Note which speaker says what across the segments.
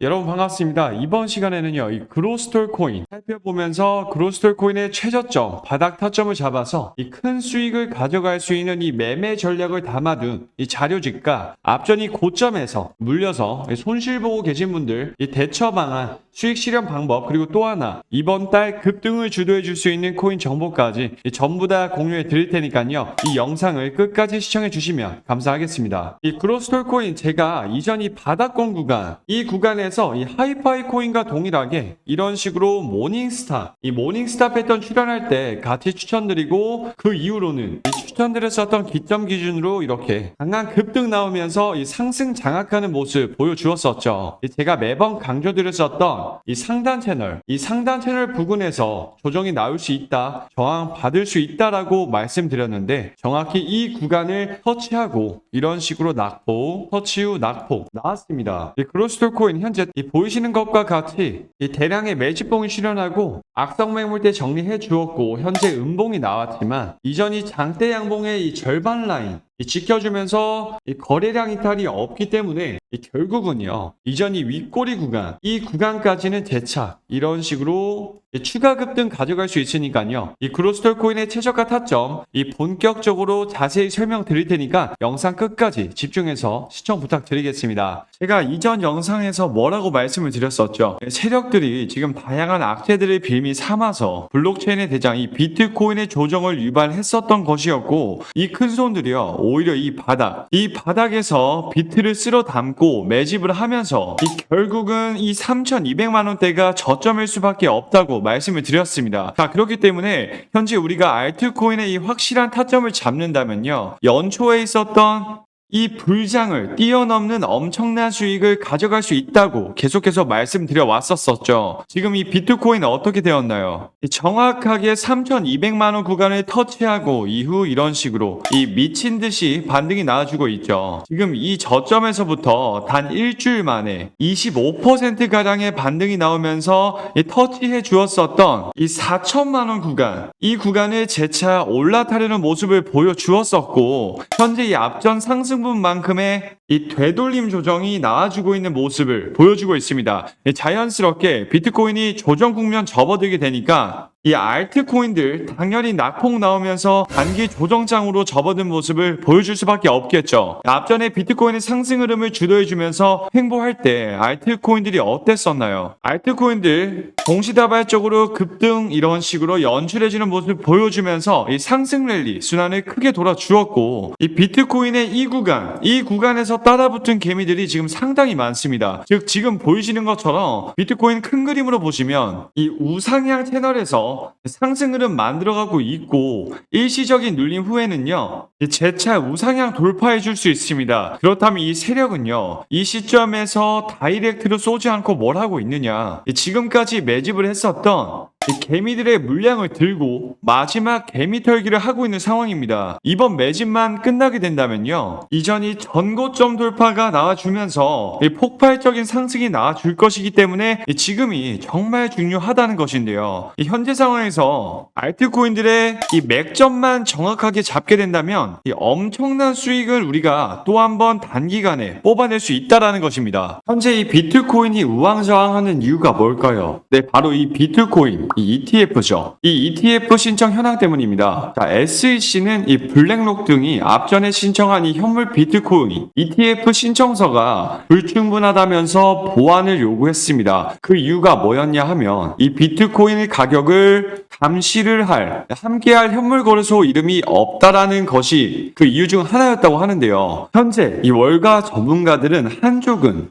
Speaker 1: 여러분 반갑습니다. 이번 시간에는요, 이 그로스톨 코인 살펴보면서 그로스톨 코인의 최저점, 바닥 타점을 잡아서 이 큰 수익을 가져갈 수 있는 이 매매 전략을 담아둔 이 자료집과 앞전이 고점에서 물려서 이 손실 보고 계신 분들 이 대처 방안, 수익 실현 방법 그리고 또 하나 이번 달 급등을 주도해 줄 수 있는 코인 정보까지 이 전부 다 공유해 드릴 테니까요. 이 영상을 끝까지 시청해 주시면 감사하겠습니다. 이 그로스톨 코인 제가 이전 이 바닥권 구간 이 구간에 서 이 하이파이 코인과 동일하게 이런 식으로 모닝스타 이 모닝스타 패턴 출연할 때 같이 추천드리고 그 이후로는 이 추천드렸었던 기점 기준으로 이렇게 강한 급등 나오면서 이 상승 장악하는 모습 보여주었었죠. 이 제가 매번 강조드렸었던 이 상단 채널 이 상단 채널 부근에서 조정이 나올 수 있다 저항 받을 수 있다라고 말씀드렸는데 정확히 이 구간을 터치하고 이런 식으로 낙폭 터치 후 낙폭 나왔습니다. 이 크로스톨 코인 현재 이 보이시는 것과 같이 이 대량의 매집봉이 실현하고 악성 매물대 정리해 주었고 현재 음봉이 나왔지만 이전이 장대 양봉의 이 절반 라인 이 지켜주면서 이 거래량 이탈이 없기 때문에 이 결국은요 이전이 윗꼬리 구간 이 구간까지는 재차 이런 식으로 이 추가 급등 가져갈 수 있으니까요. 이 그로스톨 코인의 최저가 타점 이 본격적으로 자세히 설명드릴 테니까 영상 끝까지 집중해서 시청 부탁드리겠습니다. 제가 이전 영상에서 뭐라고 말씀을 드렸었죠? 세력들이 지금 다양한 악재들을 빌미 삼아서 블록체인의 대장 이 비트코인의 조정을 유발했었던 것이었고 이 큰 손들이요 오히려 이 바닥 이 바닥에서 비트를 쓸어 담고 매집을 하면서 이 결국은 이 3,200만 원대가 저점일 수밖에 없다고 말씀을 드렸습니다. 자 그렇기 때문에 현재 우리가 알트코인의 이 확실한 타점을 잡는다면요 연초에 있었던 이 불장을 뛰어넘는 엄청난 수익을 가져갈 수 있다고 계속해서 말씀드려 왔었었죠. 지금 이 비트코인은 어떻게 되었나요? 이 정확하게 3,200만원 구간을 터치하고 이후 이런 식으로 이 미친 듯이 반등이 나와주고 있죠. 지금 이 저점에서부터 단 일주일 만에 25%가량의 반등이 나오면서 이 터치해 주었었던 이 4천만원 구간, 이 구간을 재차 올라타려는 모습을 보여주었었고, 현재 이 앞전 상승 분만큼의 이 되돌림 조정이 나와주고 있는 모습을 보여주고 있습니다. 예, 자연스럽게 비트코인이 조정 국면 접어들게 되니까 이 알트코인들 당연히 낙폭 나오면서 단기 조정장으로 접어든 모습을 보여줄 수밖에 없겠죠. 앞전에 비트코인의 상승 흐름을 주도해주면서 횡보할 때 알트코인들이 어땠었나요? 알트코인들 동시다발적으로 급등 이런 식으로 연출해주는 모습을 보여주면서 이 상승 랠리 순환을 크게 돌아주었고 이 비트코인의 이 구간 이 구간에서 따라붙은 개미들이 지금 상당히 많습니다. 즉 지금 보이시는 것처럼 비트코인 큰 그림으로 보시면 이 우상향 채널에서 상승 흐름 만들어가고 있고 일시적인 눌림 후에는요 이 재차 우상향 돌파해 줄 수 있습니다. 그렇다면 이 세력은요 이 시점에서 다이렉트로 쏘지 않고 뭘 하고 있느냐 이 지금까지 매집을 했었던 이 개미들의 물량을 들고 마지막 개미 털기를 하고 있는 상황입니다. 이번 매집만 끝나게 된다면요. 이전이 전고점 돌파가 나와주면서 이 폭발적인 상승이 나와줄 것이기 때문에 이 지금이 정말 중요하다는 것인데요. 이 현재 상황에서 알트코인들의 이 맥점만 정확하게 잡게 된다면 이 엄청난 수익을 우리가 또 한 번 단기간에 뽑아낼 수 있다라는 것입니다. 현재 이 비트코인이 우왕좌왕하는 이유가 뭘까요? 네, 바로 이 비트코인, 이 ETF죠. 이 ETF 신청 현황 때문입니다. 자, SEC는 이 블랙록 등이 앞전에 신청한 이 현물 비트코인 ETF 신청서가 불충분하다면서 보완을 요구했습니다. 그 이유가 뭐였냐 하면 이 비트코인의 가격을 감시를 할, 함께할 현물 거래소 이름이 없다라는 것이 그 이유 중 하나였다고 하는데요. 현재 이 월가 전문가들은 한쪽은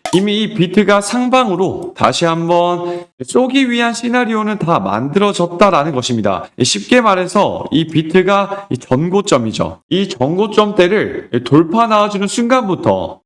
Speaker 1: 이미 이 비트가 상방으로 다시 한번 쏘기 위한 시나리오는 다 만들어졌다라는 것입니다. 쉽게 말해서 이 비트가 이 전고점이죠. 이 전고점대를 돌파 나와주는 순간부터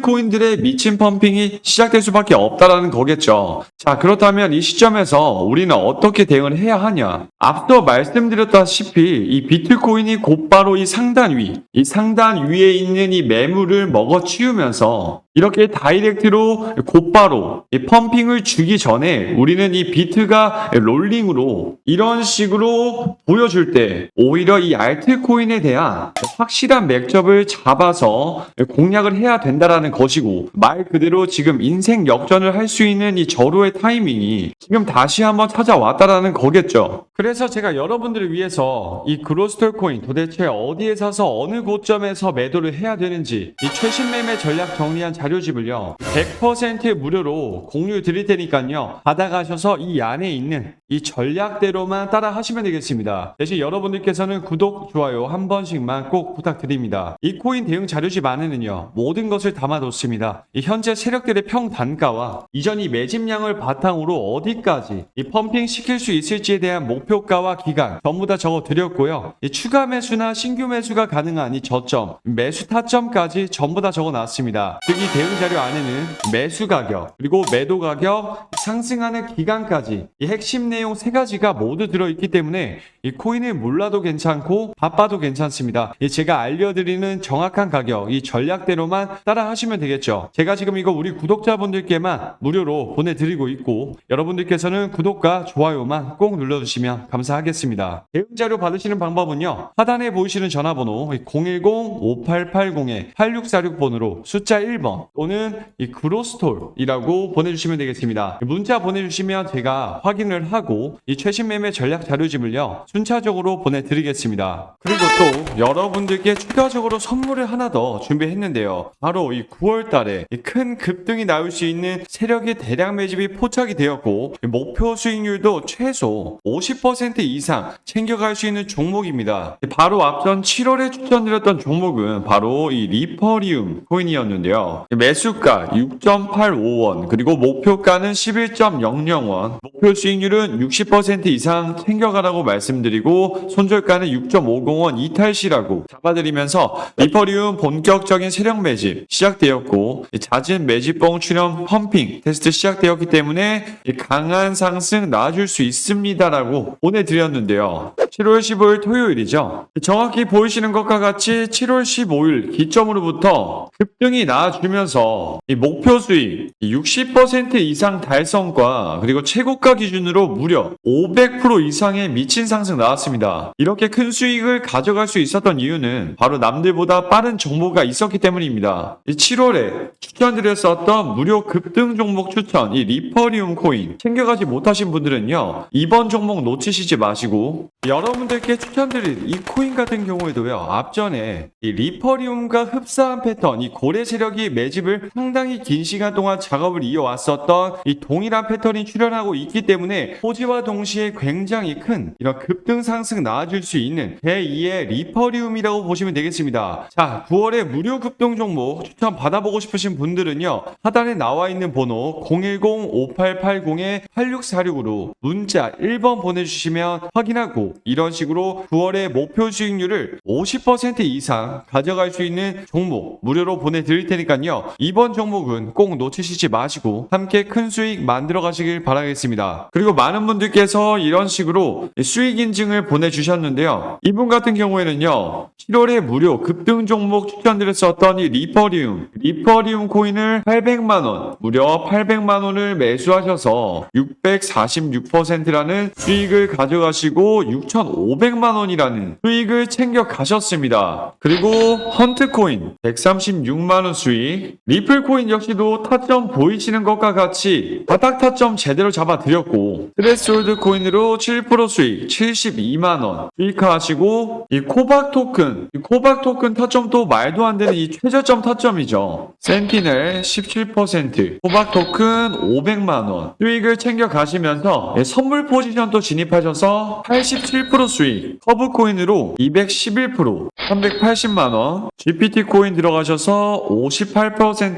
Speaker 1: 코인들의 미친 펌핑이 시작될 수밖에 없다라는 거겠죠. 자, 그렇다면 이 시점에서 우리는 어떻게 대응을 해야 하냐? 앞서 말씀드렸다시피 이 비트코인이 곧바로 이 상단 위, 이 상단 위에 있는 이 매물을 먹어 치우면서 이렇게 다이렉트로 곧바로 이 펌핑을 주기 전에 우리는 이 비트가 롤링으로 이런 식으로 보여줄 때 오히려 이 알트코인에 대한 확실한 맥접을 잡아서 공략을 해야 된다라는 것이고 말 그대로 지금 인생 역전을 할 수 있는 이 절호의 타이밍이 지금 다시 한번 찾아왔다라는 거겠죠. 그래서 제가 여러분들을 위해서 이 그로스톨 코인 도대체 어디에 사서 어느 고점에서 매도를 해야 되는지 이 최신 매매 전략 정리한 자료집을요 100% 무료로 공유 드릴 테니까요 받아가셔서 이 안에 있는 이 전략대로만 따라 하시면 되겠습니다. 대신 여러분들께서는 구독, 좋아요 한 번씩만 꼭 부탁드립니다. 이 코인 대응 자료집 안에는요 모든 것을 담아뒀습니다. 이 현재 세력들의 평 단가와 이전 이 매집량을 바탕으로 어디까지 이 펌핑 시킬 수 있을지에 대한 목표가와 기간 전부 다 적어 드렸고요. 이 추가 매수나 신규 매수가 가능한 이 저점, 매수 타점까지 전부 다 적어 놨습니다. 즉 이 대응 자료 안에는 매수 가격, 그리고 매도 가격, 상승하는 기간까지 이 핵심 내용 세 가지가 모두 들어있기 때문에 이 코인을 몰라도 괜찮고 바빠도 괜찮습니다. 이 제가 알려드리는 정확한 가격, 이 전략대로만 따라 하시면 되겠죠. 제가 지금 이거 우리 구독자분들께만 무료로 보내드리고 있고 여러분들께서는 구독과 좋아요만 꼭 눌러주시면 감사하겠습니다. 대응 자료 받으시는 방법은요. 하단에 보이시는 전화번호 010-5880-8646번으로 숫자 1번 또는 이 그로스톨이라고 보내주시면 되겠습니다. 문자 보내주시면 제가 확인을 하고 이 최신 매매 전략 자료집을요 순차적으로 보내드리겠습니다. 그리고 또 여러분들께 추가적으로 선물을 하나 더 준비했는데요. 바로 이 9월달에 큰 급등이 나올 수 있는 세력의 대량 매집이 포착이 되었고 목표 수익률도 최소 50% 이상 챙겨갈 수 있는 종목입니다. 바로 앞선 7월에 추천드렸던 종목은 바로 이 리퍼리움 코인이었는데요. 매수가 6.85원 그리고 목표가는 11.00원 목표 수익률은 60% 이상 챙겨가라고 말씀드리고 손절가는 6.50원 이탈시라고 잡아드리면서 리퍼리움 본격적인 세력 매집 시작되었고 잦은 매집봉 출현 펌핑 테스트 시작되었기 때문에 강한 상승 나와줄 수 있습니다라고 보내드렸는데요. 7월 15일 토요일이죠. 정확히 보이시는 것과 같이 7월 15일 기점으로부터 급등이 나와주면 서 이 목표 수익 60% 이상 달성과 그리고 최고가 기준으로 무려 500% 이상의 미친 상승 나왔습니다. 이렇게 큰 수익을 가져갈 수 있었던 이유는 바로 남들보다 빠른 정보가 있었기 때문입니다. 이 7월에 추천드렸었던 무료 급등 종목 추천 이 리퍼리움 코인 챙겨가지 못하신 분들은요 이번 종목 놓치시지 마시고 여러분들께 추천드릴 이 코인 같은 경우에도요 앞전에 이 리퍼리움과 흡사한 패턴 이 고래 세력이 매 집을 상당히 긴 시간 동안 작업을 이어왔었던 이 동일한 패턴이 출현하고 있기 때문에 호지와 동시에 굉장히 큰 이런 급등 상승 나와줄 수 있는 제2의 리퍼리움이라고 보시면 되겠습니다. 자 9월에 무료 급등 종목 추천 받아보고 싶으신 분들은요 하단에 나와 있는 번호 010-5880-8646으로 문자 1번 보내주시면 확인하고 이런 식으로 9월의 목표 수익률을 50% 이상 가져갈 수 있는 종목 무료로 보내드릴 테니까요 이번 종목은 꼭 놓치시지 마시고 함께 큰 수익 만들어 가시길 바라겠습니다. 그리고 많은 분들께서 이런 식으로 수익 인증을 보내주셨는데요 이분 같은 경우에는요 7월에 무료 급등 종목 추천드렸었던 이 리퍼리움 리퍼리움 코인을 800만원 무려 800만원을 매수하셔서 646%라는 수익을 가져가시고 6,500만원이라는 수익을 챙겨 가셨습니다. 그리고 헌트코인 136만원 수익 리플 코인 역시도 타점 보이시는 것과 같이 바닥 타점 제대로 잡아드렸고 트레스홀드 코인으로 7% 수익 72만원. 수익하시고 이 코박 토큰 이 코박 토큰 타점도 말도 안 되는 이 최저점 타점이죠. 센티넬 17% 호박 토큰 500만원. 수익을 챙겨 가시면서 예, 선물 포지션도 진입하셔서 87% 수익 커브 코인으로 211% 380만원. GPT 코인 들어가셔서 58%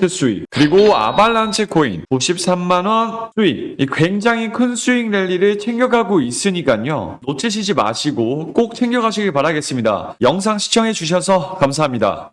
Speaker 1: 수익 그리고 아발란체 코인 93만원 수익. 이 굉장히 큰 수익 랠리를 챙겨가고 있으니까요. 놓치시지 마시고 꼭 챙겨가시길 바라겠습니다. 영상 시청해 주셔서 감사합니다